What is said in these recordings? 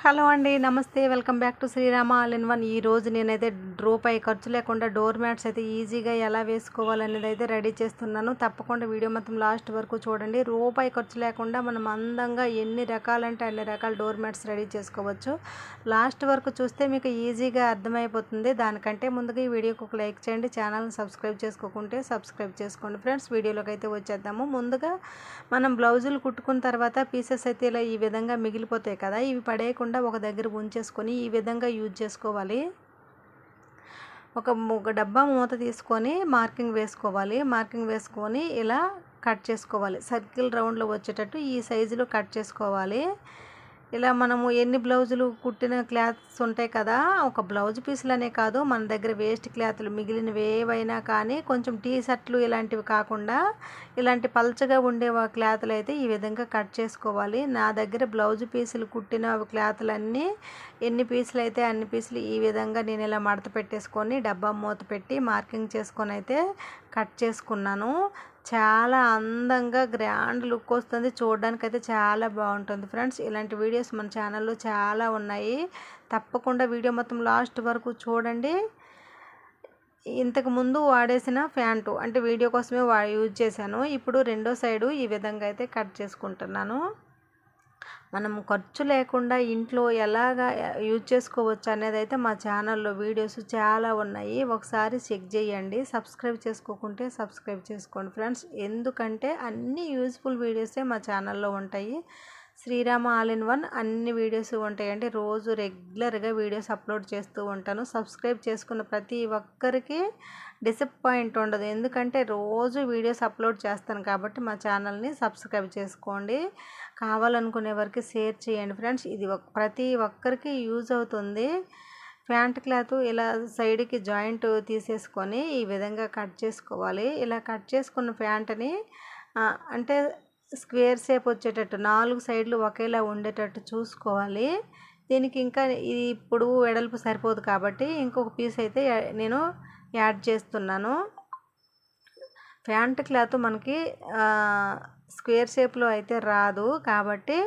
Hello అండి నమస్తే. Welcome back to Srirama all in one. ఈ రోజు నేనైతే రూపాయి ఖర్చు లేకుండా డోర్ మ్యాట్స్ అయితే ఈజీగా ఎలా వేసుకోవాలనేది అయితే రెడీ చేస్తున్నాను. తప్పకుండా వీడియో మొత్తం లాస్ట్ వరకు చూడండి. రూపాయి ఖర్చు లేకుండా మనం అందంగా ఎన్ని రకాలంటే అన్ని రకాల డోర్ మ్యాట్స్ రెడీ చేసుకోవచ్చు. లాస్ట్ వరకు చూస్తే మీకు ఈజీగా అర్థమైపోతుంది. దానికంటే ముందుగా ఈ వీడియోకి ఒక లైక్ చేయండి. ఛానల్ని సబ్స్క్రైబ్ చేసుకోకుంటే సబ్స్క్రైబ్ చేసుకోండి ఫ్రెండ్స్. వీడియోలోకి అయితే వచ్చేద్దాము. ముందుగా మనం బ్లౌజులు కుట్టుకున్న తర్వాత పీసెస్ అయితే ఇలా ఈ విధంగా మిగిలిపోతాయి కదా ఇవి పడేయకుండా ఒక దగ్గర ఉంచేసుకొని ఈ విధంగా యూజ్ చేసుకోవాలి. ఒక ఒక డబ్బా మూత తీసుకొని మార్కింగ్ వేసుకోవాలి. మార్కింగ్ వేసుకొని ఇలా కట్ చేసుకోవాలి. సర్కిల్ రౌండ్లో వచ్చేటట్టు ఈ సైజులో కట్ చేసుకోవాలి. ఇలా మనము ఎన్ని బ్లౌజులు కుట్టిన క్లాత్స్ ఉంటాయి కదా ఒక బ్లౌజ్ పీసులనే కాదు మన దగ్గర వేస్ట్ క్లాత్లు మిగిలినవి ఏవైనా కానీ కొంచెం టీ షర్ట్లు ఇలాంటివి కాకుండా ఇలాంటి పల్చగా ఉండే క్లాత్లు అయితే ఈ విధంగా కట్ చేసుకోవాలి. నా దగ్గర బ్లౌజ్ పీసులు కుట్టిన క్లాత్లన్నీ ఎన్ని పీసులు అయితే అన్ని పీసులు ఈ విధంగా నేను ఇలా మడత పెట్టేసుకొని డబ్బా మూత పెట్టి మార్కింగ్ చేసుకొని అయితే కట్ చేసుకున్నాను. చాలా అందంగా గ్రాండ్ లుక్ వస్తుంది. చూడడానికైతే చాలా బాగుంటుంది ఫ్రెండ్స్. ఇలాంటి వీడియోస్ మన ఛానల్లో చాలా ఉన్నాయి. తప్పకుండా వీడియో మొత్తం లాస్ట్ వరకు చూడండి. ఇంతకు ముందు వాడేసిన ప్యాంటు అంటే వీడియో కోసమే వా యూజ్ చేశాను. ఇప్పుడు రెండో సైడు ఈ విధంగా అయితే కట్ చేసుకుంటున్నాను. మనం ఖర్చు లేకుండా ఇంట్లో ఎలాగా యూజ్ చేసుకోవచ్చు అనేది అయితే మా ఛానల్లో వీడియోస్ చాలా ఉన్నాయి. ఒకసారి చెక్ చేయండి. సబ్స్క్రైబ్ చేసుకోకుంటే సబ్స్క్రైబ్ చేసుకోండి ఫ్రెండ్స్. ఎందుకంటే అన్ని యూజ్ఫుల్ వీడియోసే మా ఛానల్లో ఉంటాయి. శ్రీరామ ఆల్ ఇన్ వన్ అన్ని వీడియోస్ ఉంటాయండి. రోజు రెగ్యులర్గా వీడియోస్ అప్లోడ్ చేస్తూ ఉంటాను. సబ్స్క్రైబ్ చేసుకున్న ప్రతి ఒక్కరికి డిసప్పాయింట్ ఉండదు. ఎందుకంటే రోజు వీడియోస్ అప్లోడ్ చేస్తాను కాబట్టి మా ఛానల్ని సబ్స్క్రైబ్ చేసుకోండి. కావాలనుకునే వారికి షేర్ చేయండి. ఫ్రెండ్స్ ఇది ప్రతి ఒక్కరికి యూజ్ అవుతుంది. ప్యాంట్ క్లాత్ ఇలా సైడ్కి జాయింట్ తీసేసుకొని ఈ విధంగా కట్ చేసుకోవాలి. ఇలా కట్ చేసుకున్న ప్యాంట్ని అంటే స్క్వేర్ షేప్ వచ్చేటట్టు నాలుగు సైడ్లు ఒకేలా ఉండేటట్టు చూసుకోవాలి. దీనికి ఇంకా ఇది ఇప్పుడు వెడల్పు సరిపోదు కాబట్టి ఇంకొక పీస్ అయితే నేను యాడ్ చేస్తున్నాను. ప్యాంట్ క్లాత్ మనకి స్క్వేర్ షేప్లో అయితే రాదు. కాబట్టి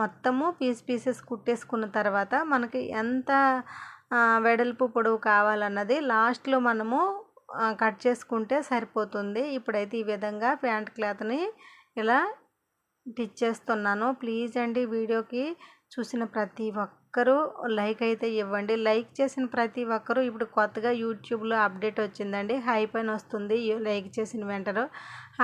మొత్తము పీస్ పీసెస్ కుట్టేసుకున్న తర్వాత మనకి ఎంత వెడల్పు పొడవు కావాలన్నది లాస్ట్లో మనము కట్ చేసుకుంటే సరిపోతుంది. ఇప్పుడైతే ఈ విధంగా ప్యాంట్ క్లాత్ని ఇలా టిచ్ చేస్తున్నాను. ప్లీజ్ అండి వీడియోకి చూసిన ప్రతి ఒక్క ఒక్కరూ లైక్ అయితే ఇవ్వండి. లైక్ చేసిన ప్రతి ఒక్కరూ ఇప్పుడు కొత్తగా యూట్యూబ్లో అప్డేట్ వచ్చిందండి. హైప్ అని వస్తుంది. లైక్ చేసిన వెంటనే.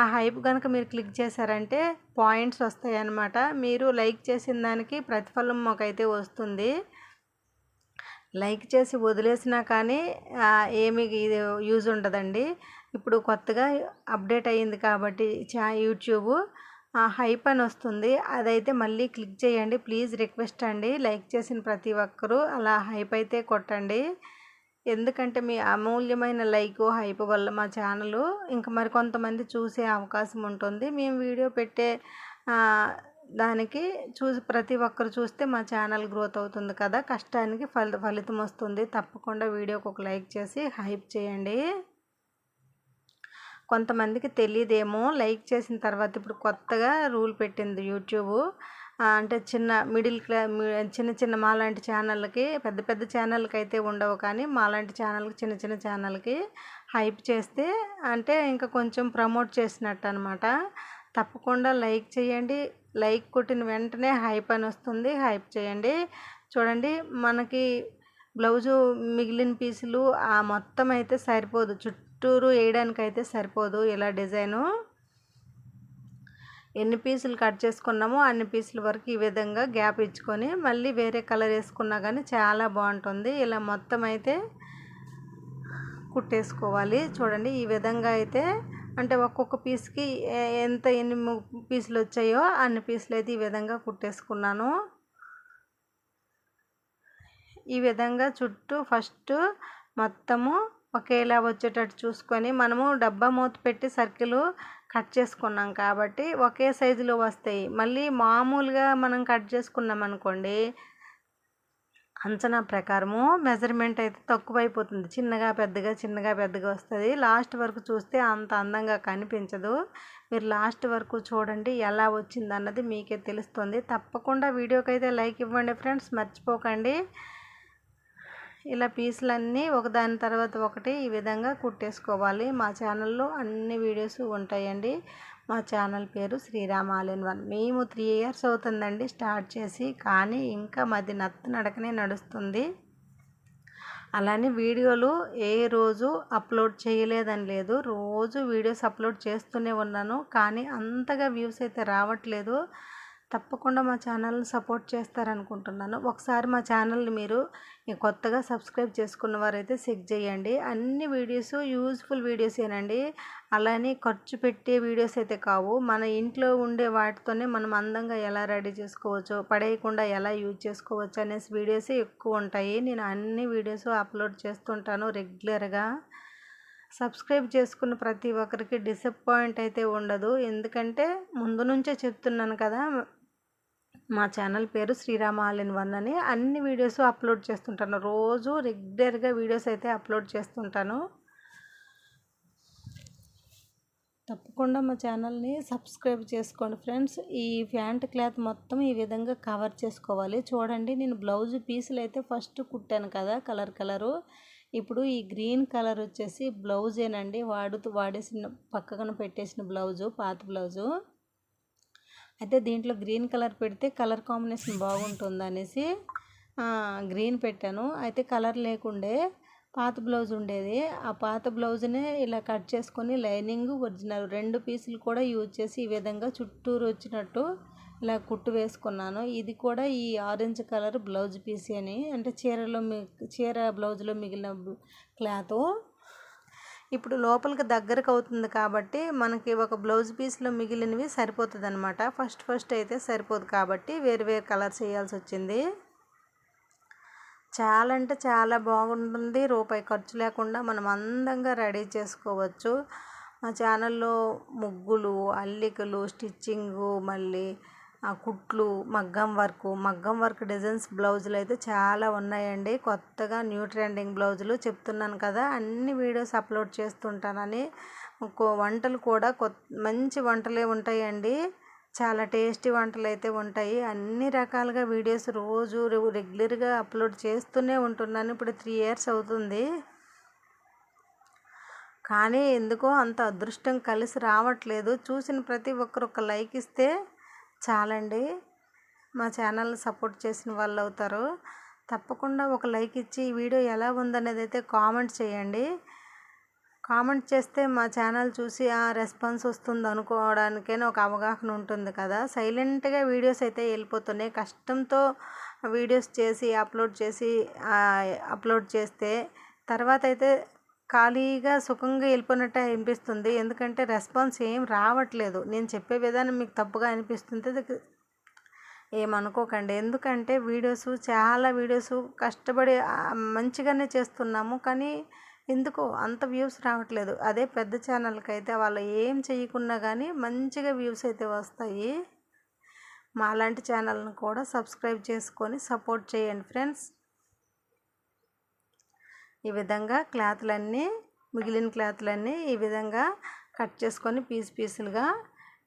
ఆ హైప్ కనుక మీరు క్లిక్ చేశారంటే పాయింట్స్ వస్తాయి అన్నమాట మీరు లైక్ చేసిన దానికి ప్రతిఫలం మాకైతే వస్తుంది. లైక్ చేసి వదిలేసినా కానీ ఏమి ఇది యూజ్ ఉండదండి. ఇప్పుడు కొత్తగా అప్డేట్ అయ్యింది కాబట్టి చా యూట్యూబ్ హైప్ అని వస్తుంది. అదైతే మళ్ళీ క్లిక్ చేయండి. ప్లీజ్ రిక్వెస్ట్ అండి. లైక్ చేసిన ప్రతి ఒక్కరూ అలా హైప్ అయితే కొట్టండి. ఎందుకంటే మీ అమూల్యమైన లైక్ హైప్ వల్ల మా ఛానల్ ఇంకా మరి కొంతమంది చూసే అవకాశం ఉంటుంది. మేము వీడియో పెట్టే దానికి చూసి ప్రతి ఒక్కరు చూస్తే మా ఛానల్ గ్రోత్ అవుతుంది కదా. కష్టానికి ఫలి ఫలితం వస్తుంది. తప్పకుండా వీడియోకి ఒక లైక్ చేసి హైప్ చేయండి. కొంతమందికి తెలియదేమో లైక్ చేసిన తర్వాత ఇప్పుడు కొత్తగా రూల్ పెట్టింది యూట్యూబ్. అంటే చిన్న మిడిల్ క్లా చిన్న చిన్న మాలాంటి ఛానళ్ళకి పెద్ద పెద్ద ఛానల్కి అయితే ఉండవు కానీ మాలాంటి ఛానల్కి చిన్న చిన్న ఛానల్కి హైప్ చేస్తే అంటే ఇంకా కొంచెం ప్రమోట్ చేసినట్టు అనమాట తప్పకుండా లైక్ చేయండి. లైక్ కొట్టిన వెంటనే హైప్ అని వస్తుంది. హైప్ చేయండి. చూడండి మనకి బ్లౌజు మిగిలిన పీసులు ఆ మొత్తం అయితే సరిపోదు. చుట్టూరు వేయడానికి అయితే సరిపోదు. ఇలా డిజైను? ఎన్ని పీసులు కట్ చేసుకున్నామో అన్ని పీసుల వరకు ఈ విధంగా గ్యాప్ ఇచ్చుకొని మళ్ళీ వేరే కలర్ వేసుకున్నా కానీ చాలా బాగుంటుంది. ఇలా మొత్తం అయితే కుట్టేసుకోవాలి. చూడండి ఈ విధంగా అయితే అంటే ఒక్కొక్క పీస్కి ఎంత ఎన్ని పీసులు వచ్చాయో అన్ని పీసులు అయితే ఈ విధంగా కుట్టేసుకున్నాను. ఈ విధంగా చుట్టూ ఫస్ట్ మొత్తము ఒకేలా వచ్చేటట్టు చూసుకొని మనము డబ్బా మూత పెట్టి సర్కిల్ కట్ చేసుకున్నాం కాబట్టి ఒకే సైజులో వస్తాయి. మళ్ళీ మామూలుగా మనం కట్ చేసుకున్నాం అనుకోండి అంచనా ప్రకారము మెజర్మెంట్ అయితే తక్కువైపోతుంది. చిన్నగా పెద్దగా చిన్నగా పెద్దగా వస్తుంది. లాస్ట్ వరకు చూస్తే అంత అందంగా కనిపించదు. మీరు లాస్ట్ వరకు చూడండి ఎలా వచ్చింది అన్నది మీకే తెలుస్తుంది. తప్పకుండా వీడియోకి అయితే లైక్ ఇవ్వండి ఫ్రెండ్స్. మర్చిపోకండి. ఇలా పీసులన్నీ ఒకదాని తర్వాత ఒకటి ఈ విధంగా కుట్టేసుకోవాలి. మా ఛానల్లో అన్ని వీడియోస్ ఉంటాయండి. మా ఛానల్ పేరు శ్రీరామ్ ఆల్ ఇన్ వన్. మేము త్రీ ఇయర్స్ అవుతుందండి స్టార్ట్ చేసి కానీ ఇంకా మాది నత్త నడకనే నడుస్తుంది. అలానే వీడియోలు ఏ రోజు అప్లోడ్ చేయలేదని లేదు. రోజు వీడియోస్ అప్లోడ్ చేస్తూనే ఉన్నాను కానీ అంతగా వ్యూస్ అయితే రావట్లేదు. తప్పకుండా మా ఛానల్ని సపోర్ట్ చేస్తారనుకుంటున్నాను. ఒకసారి మా ఛానల్ని మీరు కొత్తగా సబ్స్క్రైబ్ చేసుకున్న వారైతే చెక్ చేయండి. అన్ని వీడియోస్ యూజ్ఫుల్ వీడియోసేనండి అలానే ఖర్చు పెట్టే వీడియోస్ అయితే కావు. మన ఇంట్లో ఉండే వాటితోనే మనం అందంగా ఎలా రెడీ చేసుకోవచ్చు పడేయకుండా ఎలా యూజ్ చేసుకోవచ్చు అనేసి వీడియోస్ ఎక్కువ ఉంటాయి. నేను అన్ని వీడియోస్ అప్లోడ్ చేస్తుంటాను రెగ్యులర్గా. సబ్స్క్రైబ్ చేసుకున్న ప్రతి ఒక్కరికి డిసప్పాయింట్ అయితే ఉండదు. ఎందుకంటే ముందు నుంచే చెప్తున్నాను కదా మా ఛానల్ పేరు శ్రీరామ ఆల్ ఇన్ వన్ అని అన్ని వీడియోస్ అప్లోడ్ చేస్తుంటాను. రోజు రెగ్యులర్గా వీడియోస్ అయితే అప్లోడ్ చేస్తుంటాను. తప్పకుండా మా ఛానల్ని సబ్స్క్రైబ్ చేసుకోండి ఫ్రెండ్స్. ఈ ప్యాంట్ క్లాత్ మొత్తం ఈ విధంగా కవర్ చేసుకోవాలి. చూడండి నేను బ్లౌజ్ పీసులు అయితే ఫస్ట్ కుట్టాను కదా కలర్ కలరు. ఇప్పుడు ఈ గ్రీన్ కలర్ వచ్చేసి బ్లౌజేనండి. వాడుతూ వాడేసిన పక్కన పెట్టేసిన బ్లౌజు పాత బ్లౌజు. అయితే దీంట్లో గ్రీన్ కలర్ పెడితే కలర్ కాంబినేషన్ బాగుంటుంది అనేసి గ్రీన్ పెట్టాను. అయితే కలర్ లేకుండే పాత బ్లౌజ్ ఉండేది. ఆ పాత బ్లౌజ్నే ఇలా కట్ చేసుకొని లైనింగ్ ఒరిజినల్ రెండు పీసులు కూడా యూజ్ చేసి ఈ విధంగా చుట్టూరు వచ్చినట్టు ఇలా కుట్టు వేసుకున్నాను. ఇది కూడా ఈ ఆరెంజ్ కలర్ బ్లౌజ్ పీస్ అని. అంటే చీరలో చీర బ్లౌజ్లో మిగిలిన క్లాత్. ఇప్పుడు లోపలికి దగ్గరకు అవుతుంది కాబట్టి మనకి ఒక బ్లౌజ్ పీస్లో మిగిలినవి సరిపోతుంది అనమాట ఫస్ట్ ఫస్ట్ అయితే సరిపోదు కాబట్టి వేరు వేరు కలర్స్ వేయాల్సి వచ్చింది. చాలా అంటే చాలా బాగుంటుంది. రూపాయి ఖర్చు లేకుండా మనం అందంగా రెడీ చేసుకోవచ్చు. మా ఛానల్లో ముగ్గులు అల్లికలు స్టిచ్చింగు మళ్ళీ కుట్లు మగ్గం వర్క్. మగ్గం వర్క్ డిజైన్స్ బ్లౌజులు అయితే చాలా ఉన్నాయండి. కొత్తగా న్యూ ట్రెండింగ్ బ్లౌజులు చెప్తున్నాను కదా అన్ని వీడియోస్ అప్లోడ్ చేస్తుంటానని. వంటలు కూడా కొత్త మంచి వంటలే ఉంటాయండి. చాలా టేస్టీ వంటలు అయితే ఉంటాయి. అన్ని రకాలుగా వీడియోస్ రోజు రెగ్యులర్గా అప్లోడ్ చేస్తూనే ఉంటున్నాను. ఇప్పుడు త్రీ ఇయర్స్ అవుతుంది. కానీ ఎందుకో అంత అదృష్టం కలిసి రావట్లేదు. చూసిన ప్రతి ఒక్కరు ఒక లైక్ ఇస్తే చాలండి. మా ఛానల్ సపోర్ట్ చేసిన వాళ్ళు అవుతారు. తప్పకుండా ఒక లైక్ ఇచ్చి ఈ వీడియో ఎలా ఉందనేది అయితే కామెంట్ చేయండి. కామెంట్ చేస్తే మా ఛానల్ చూసి ఆ రెస్పాన్స్ వస్తుంది అనుకోవడానికైనా ఒక అవగాహన ఉంటుంది కదా. సైలెంట్గా వీడియోస్ అయితే వెళ్ళిపోతున్నాయి. కష్టంతో వీడియోస్ చేసి అప్లోడ్ చేసి అప్లోడ్ చేస్తే తర్వాత అయితే ఖాళీగా సుఖంగా వెళ్ళిపోయినట్టే అనిపిస్తుంది. ఎందుకంటే రెస్పాన్స్ ఏం రావట్లేదు. నేను చెప్పే విధానం మీకు తప్పుగా అనిపిస్తుంది ఏమనుకోకండి. ఎందుకంటే వీడియోస్ చాలా వీడియోస్ కష్టపడి మంచిగానే చేస్తున్నాము. కానీ ఎందుకో అంత వ్యూస్ రావట్లేదు. అదే పెద్ద ఛానల్కి అయితే వాళ్ళు ఏం చేయకున్నా కానీ మంచిగా వ్యూస్ అయితే వస్తాయి. మాలాంటి ఛానల్ని కూడా సబ్స్క్రైబ్ చేసుకొని సపోర్ట్ చేయండి ఫ్రెండ్స్. ఈ విధంగా క్లాత్లన్నీ మిగిలిన క్లాత్లన్నీ ఈ విధంగా కట్ చేసుకొని పీస్ పీసులుగా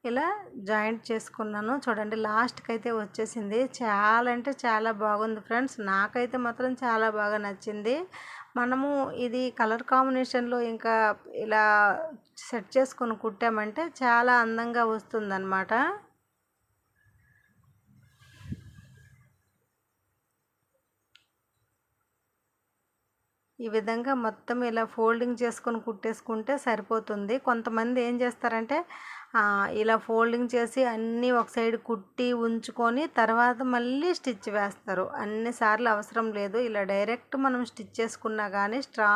ఇలా జాయింట్ చేసుకున్నాను. చూడండి లాస్ట్కి అయితే వచ్చేసింది. చాలా అంటే చాలా బాగుంది ఫ్రెండ్స్. నాకైతే మాత్రం చాలా బాగా నచ్చింది. మనము ఇది కలర్ కాంబినేషన్లో ఇంకా ఇలా సెట్ చేసుకొని కుట్టామంటే చాలా అందంగా వస్తుందన్నమాట. ఈ విధంగా మొత్తం ఇలా ఫోల్డింగ్ చేసుకొని కుట్టేసుకుంటే సరిపోతుంది. కొంతమంది ఏం చేస్తారంటే ఇలా ఫోల్డింగ్ చేసి అన్నీ ఒక సైడ్ కుట్టి ఉంచుకొని తర్వాత మళ్ళీ స్టిచ్ వేస్తారు. అన్నిసార్లు అవసరం లేదు. ఇలా డైరెక్ట్ మనం స్టిచ్ చేసుకున్నా కానీ స్ట్రా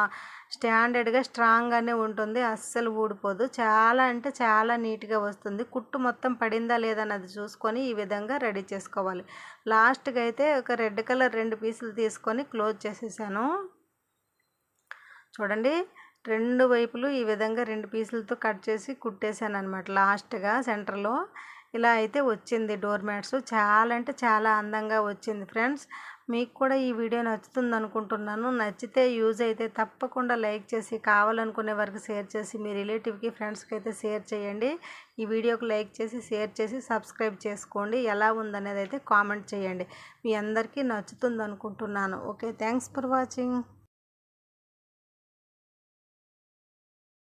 స్టాండర్డ్గా స్ట్రాంగ్గానే ఉంటుంది. అస్సలు ఊడిపోదు. చాలా అంటే చాలా నీట్గా వస్తుంది. కుట్టు మొత్తం పడిందా లేదన్నది చూసుకొని ఈ విధంగా రెడీ చేసుకోవాలి. లాస్ట్కి అయితే ఒక రెడ్ కలర్ రెండు పీసులు తీసుకొని క్లోజ్ చేసేసాను. చూడండి. రెండు వైపులు ఈ విధంగా రెండు పీసులతో కట్ చేసి కుట్టేశాను అనమాట లాస్ట్గా సెంటర్లో. ఇలా అయితే వచ్చింది డోర్ మ్యాట్స్. చాలా అంటే చాలా అందంగా వచ్చింది ఫ్రెండ్స్. మీకు కూడా ఈ వీడియో నచ్చుతుంది అనుకుంటున్నాను నచ్చితే యూజ్ అయితే తప్పకుండా లైక్ చేసి కావాలనుకునే వరకు షేర్ చేసి మీ రిలేటివ్కి ఫ్రెండ్స్కి అయితే షేర్ చేయండి. ఈ వీడియోకి లైక్ చేసి షేర్ చేసి సబ్స్క్రైబ్ చేసుకోండి. ఎలా ఉందనేది అయితే కామెంట్ చేయండి. మీ అందరికీ నచ్చుతుంది అనుకుంటున్నాను ఓకే థ్యాంక్స్ ఫర్ వాచింగ్.